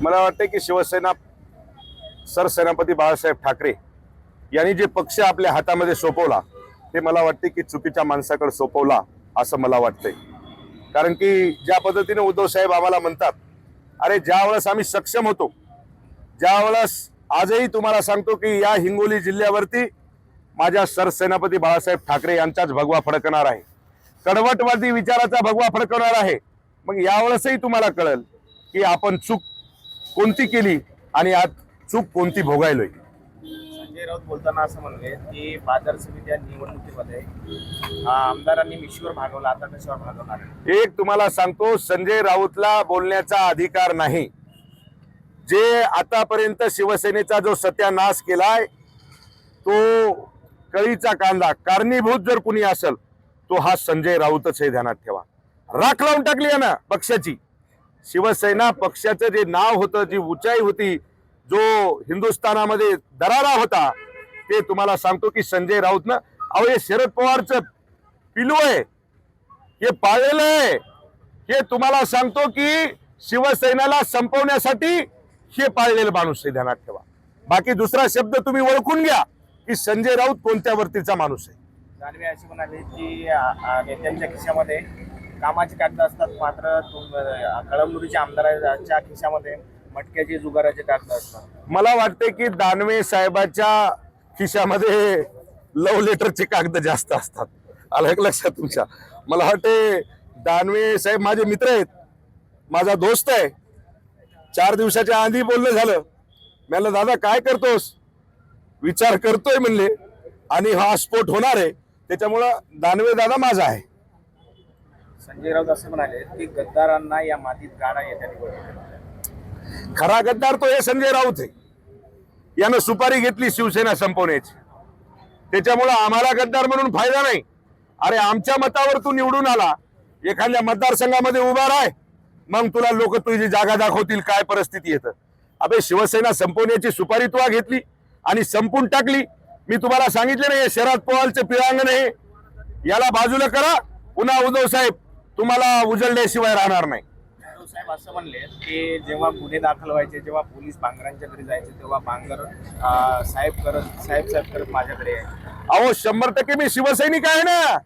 मला वाटतं की शिवसेना सरसेनापती बाळासाहेब ठाकरे यांनी जे पक्ष आपल्या हातामध्ये सोपवला ते मला वाटते की चुकीच्या माणसाकडे सोपवला असं मला वाटतंय. कारण की ज्या पद्धतीने उद्धव साहेब आम्हाला म्हणतात अरे ज्या वेळेस आम्ही सक्षम होतो ज्या वेळेस आजही तुम्हाला सांगतो की या हिंगोली जिल्ह्यावरती माझ्या सरसेनापती बाळासाहेब ठाकरे यांचाच भगवा फडकणार आहे. कडवटवादी विचाराचा भगवा फडकणार आहे. मग यावेळेसही तुम्हाला कळेल की आपण चूक कोणती केली आणि आज चूक कोणती भोगायलोय? संजय राऊत बोलताना असं म्हणले की बाजार समिती या निवडणुकीमध्ये आमदारांनी मिशीवर भागवला आता कशावर भागवणार? एक तुम्हाला सांगतो संजय राऊतला बोलण्याचा अधिकार नाही. जे आतापर्यंत शिवसेनेचा जो सत्यानाश केलाय तो कळीचा कांदा कारणीभूत जर कुणी असेल तो हा संजय राऊतच हे ध्यानात ठेवा. राख लावून टाकली आहे ना पक्षाची. शिवसेना पक्षाचं जे नाव होतं जी उंचाई होती जो हिंदुस्थानामध्ये दरारा होता ते तुम्हाला सांगतो की संजय राऊतनं अहो हे शरद पवारचं पिलू आहे हे पाळलेलं आहे. हे तुम्हाला सांगतो की शिवसेनेला संपवण्यासाठी हे पाळलेलं माणूस आहे ध्यानात ठेवा. बाकी दुसरा शब्द तुम्ही ओळखून घ्या की संजय राऊत कोणत्या वरतीचा माणूस आहे. दानवे असे म्हणाले की नेत्यांच्या खिशामध्ये कामाची कागद असतात मात्र कळमनुरीचे अं, आमदाराच्या खिशामध्ये मटक्याचे जुगाराचे कागद असतात. मला वाटते की दानवे साहेबाच्या खिशामध्ये लव्ह लेटरचे कागद जास्त असतात. आलं का लक्षात तुमच्या? मला वाटते दानवे साहेब माझे मित्र आहेत. माझा दोस्त आहे. चार दिवसाच्या आधी बोलणं झालं. म्हणलं दादा काय करतोस? विचार करतोय म्हणले. आणि हा स्फोट होणार आहे. त्याच्यामुळं दानवे दादा माझा आहे. संजय राऊत असे म्हणाले की गद्दारांना या मातीत गाडा येत्या निवडणुकीमध्ये खरा गद्दार तो हे संजय राऊत आहे. यानं सुपारी घेतली शिवसेना संपवण्याची. त्याच्यामुळं आम्हाला गद्दार म्हणून फायदा नाही. अरे आमच्या मतावर तू निवडून आला. एखाद्या मतदारसंघामध्ये उभा राह. मग तुला लोक तुझी जागा दाखवतील काय परिस्थिती येतं अबे शिवसेना संपवण्याची सुपारी तुला घेतली आणि संपून टाकली. मी तुम्हाला सांगितले नाही हे शरद पवारचं पिळांगण आहे. याला बाजूला करा. पुन्हा उद्धव साहेब तुम्हाला उजळल्याशिवाय राहणार नाही. साहेब असं म्हणले की जेव्हा गुन्हे दाखल व्हायचे जेव्हा पोलीस बांगरांच्या घरी जायचे तेव्हा बांगर अं, साहेब करत साहेब साहेब करत माझ्याकडे यायचे. अहो शंभर टक्के मी शिवसैनिक आहे ना.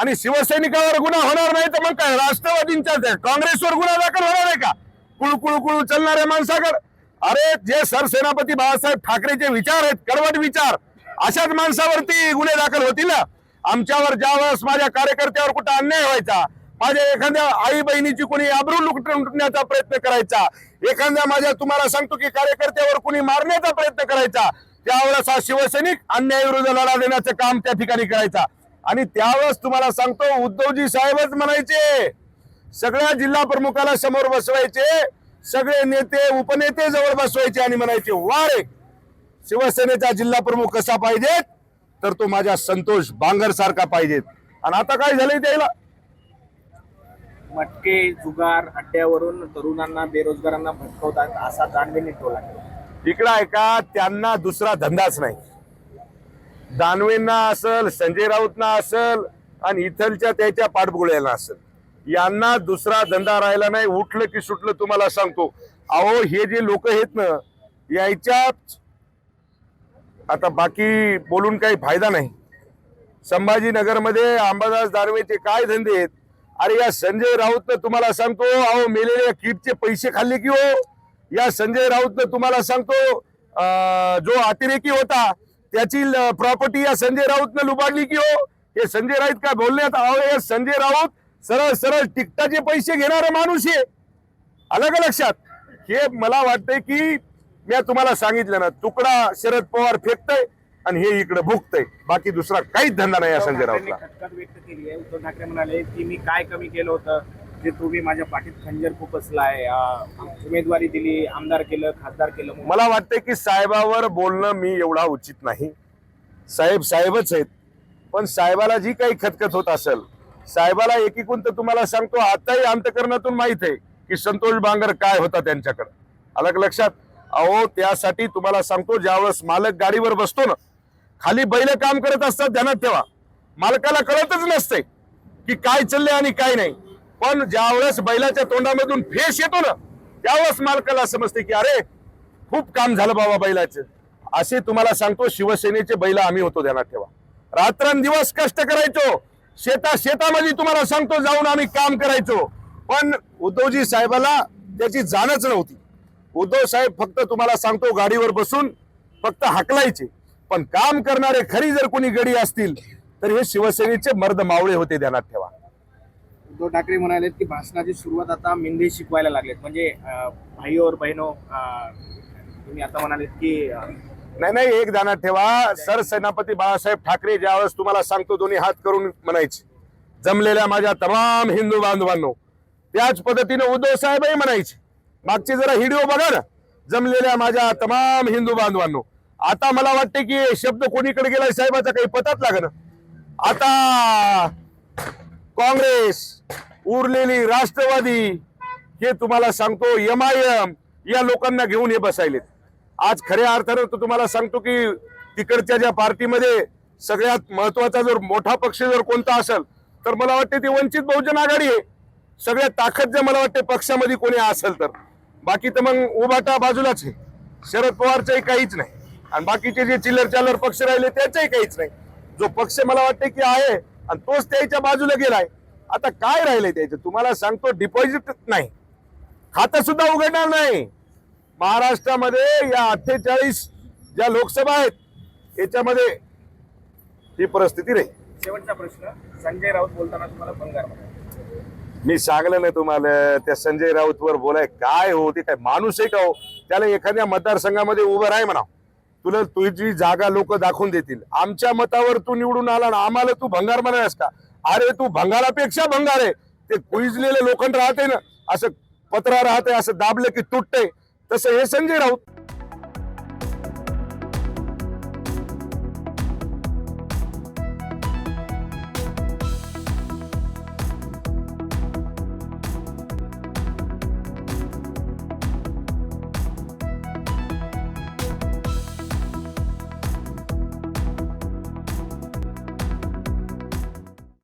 आणि शिवसैनिकावर गुन्हा होणार नाही तर मग काय? राष्ट्रवादींच्या काँग्रेसवर गुन्हा दाखल होणार आहे का? कुळू कुळू कुळू चालणाऱ्या माणसाकडे. अरे जे सरसेनापती बाळासाहेब ठाकरेचे विचार आहेत कडवट विचार अशाच माणसावरती गुन्हे दाखल होतील ना? आमच्यावर ज्या वेळेस माझ्या कार्यकर्त्यावर कुठं अन्याय व्हायचा माझ्या एखाद्या आई बहिणीची कोणी आबरू लुट- लुटण्याचा प्रयत्न करायचा. एखाद्या माझ्या तुम्हाला सांगतो की कार्यकर्त्यावर कोणी मारण्याचा प्रयत्न करायचा. त्यावेळेस हा शिवसैनिक अन्यायाविरुद्ध लढा देण्याचं काम त्या ठिकाणी करायचा. आणि त्यावेळेस तुम्हाला सांगतो उद्धवजी साहेबच म्हणायचे. सगळ्या जिल्हा प्रमुखाला समोर बसवायचे. सगळे नेते उपनेते जवळ बसवायचे आणि म्हणायचे वारे शिवसेनेचा जिल्हा प्रमुख कसा पाहिजेत? तर तो माझ्या संतोष बांगर सारखा पाहिजेत. आणि आता काय झालंय त्याला? मटके जुगार अड्ड्यावरून तरुणांना बेरोजगारांना भटकवतात असा दानवेने टोला इकडं ऐका त्यांना दुसरा धंदाच नाही. दानवेंना असल संजय राऊतना असल आणि इथलच्या त्याच्या पाठबुळ्याला असेल. यांना दुसरा धंदा राहिला नाही उठलं की सुटलं तुम्हाला सांगतो. अहो हे जे लोक आहेत ना याच्यात आता बाकी बोलून काही फायदा नाही. संभाजीनगरमध्ये अंबादास दानवेचे काय धंदे आहेत? अरे या संजय राऊतनं तुम्हाला सांगतो अहो मेलेल्या किटचे पैसे खाल्ले की हो. या संजय राऊतनं तुम्हाला सांगतो अं, जो अतिरेकी होता त्याची प्रॉपर्टी या संजय राऊतनं लुबाडली की हो. हे संजय राऊत काय बोलण्यात अहो या संजय राऊत सरळ सरळ तिकटाचे पैसे घेणारा माणूस आहे. आलं का लक्षात? हे मला वाटतंय की मी तुम्हाला सांगितलं ना तुकडा शरद पवार फेकतय आणि हे इकडे भुकतय बाकी दुसरा काहीच धंदा नाही संजय राऊतला. व्यक्त केली आहे. उद्धव ठाकरे म्हणाले की मी काय कमी केलं होतं? जे तुम्ही माझ्या पाठीत खंजर उमेदवारी दिली आमदार केलं खासदार केलं. मला वाटतंय की साहेबावर बोलणं मी एवढा उचित नाही. साहेब साहेबच आहेत. पण साहेबाला जी काही खतखत होत असेल साहेबाला एकीकून तर तुम्हाला सांगतो आताही अंतकरणातून माहीत आहे की संतोष बांगर काय होता त्यांच्याकडे. का लक्षात. अहो त्यासाठी तुम्हाला सांगतो ज्यावेळेस मालक गाडीवर बसतो ना खाली बैल काम करत असतात ध्यानात ठेवा. मालकाला कळतच नसते की काय चालले आणि काय नाही. पण ज्यावेळेस बैलाच्या तोंडामधून फेस येतो ना त्यावेळेस मालकाला समजते की अरे खूप काम झालं बाबा बैलाचं. असे तुम्हाला सांगतो शिवसेनेचे बैल आम्ही होतो ध्यानात ठेवा. रात्रंदिवस कष्ट करायचो. शेता शेतामध्ये तुम्हाला सांगतो जाऊन आम्ही काम करायचो. पण उद्धवजी साहेबाला त्याची जाणच नव्हती. उद्धव साहेब फक्त तुम्हाला सांगतो गाडीवर बसून फक्त हाकलायचे. पण काम करणारे खरी जर कोणी गडी असतील तर हे शिवसेनेचे मर्द मावळे होते ध्यानात ठेवा. उद्धव ठाकरे म्हणाले की भाषणाची सुरुवात आता मेंढे शिकवायला लागलेत. म्हणजे भाई और बहिनो तुम्ही आता म्हणालेत की नाही नाही एक ध्यानात ठेवा. सरसेनापती बाळासाहेब ठाकरे ज्यावेळेस तुम्हाला सांगतो दोन्ही हात करून म्हणायचे. जमलेल्या माझ्या तमाम हिंदू बांधवांनो त्याच पद्धतीने उद्धव साहेबही म्हणायचे. मागचे जरा व्हिडिओ बघा ना. जमलेल्या माझ्या तमाम हिंदू बांधवांनो आता मला वाटते की शब्द कोणीकडे गेलाय साहेबाचा काही पताच लागण आता काँग्रेस उरलेली राष्ट्रवादी हे तुम्हाला सांगतो एम आय एम या लोकांना घेऊन हे बसायलेत. आज खऱ्या अर्थानं तो तुम्हाला सांगतो की तिकडच्या ज्या पार्टीमध्ये सगळ्यात महत्त्वाचा जर मोठा पक्ष जर कोणता असेल तर मला वाटते ती वंचित बहुजन आघाडी आहे. सगळ्यात ताकद जर मला वाटते पक्षामध्ये कोणी असेल तर. बाकी तर मग उभाटा बाजूलाच आहे. शरद पवारचंही काहीच नाही. आणि बाकीचे जे चिल्लर चालर पक्ष राहिले त्याचंही काहीच नाही. जो पक्ष मला वाटते की आहे आणि तोच त्याच्या बाजूला गेलाय आता काय राहिलंय त्याचं? तुम्हाला सांगतो डिपॉझिट नाही. खातं सुद्धा उघडणार नाही. महाराष्ट्रामध्ये या अठ्ठेचाळीस ज्या लोकसभा आहेत याच्यामध्ये ही परिस्थिती राहील शेवटचा प्रश्न संजय राऊत बोलताना तुम्हाला भंगार मी सांगलं नाही तुम्हाला त्या संजय राऊत वर बोलाय काय हो ते काय माणूस आहे का हो? त्याला एखाद्या मतदारसंघामध्ये उभं राह म्हणा तुला तुझी जागा लोक दाखवून देतील. आमच्या मतावर तू निवडून आला ना आम्हाला तू भंगार म्हणायस का? अरे तू भंगारापेक्षा भंगार आहे. ते कुईजलेलं लोखंड राहते ना असं पत्रा राहते असं दाबलं की तुटते. तसं हे संजय राऊत.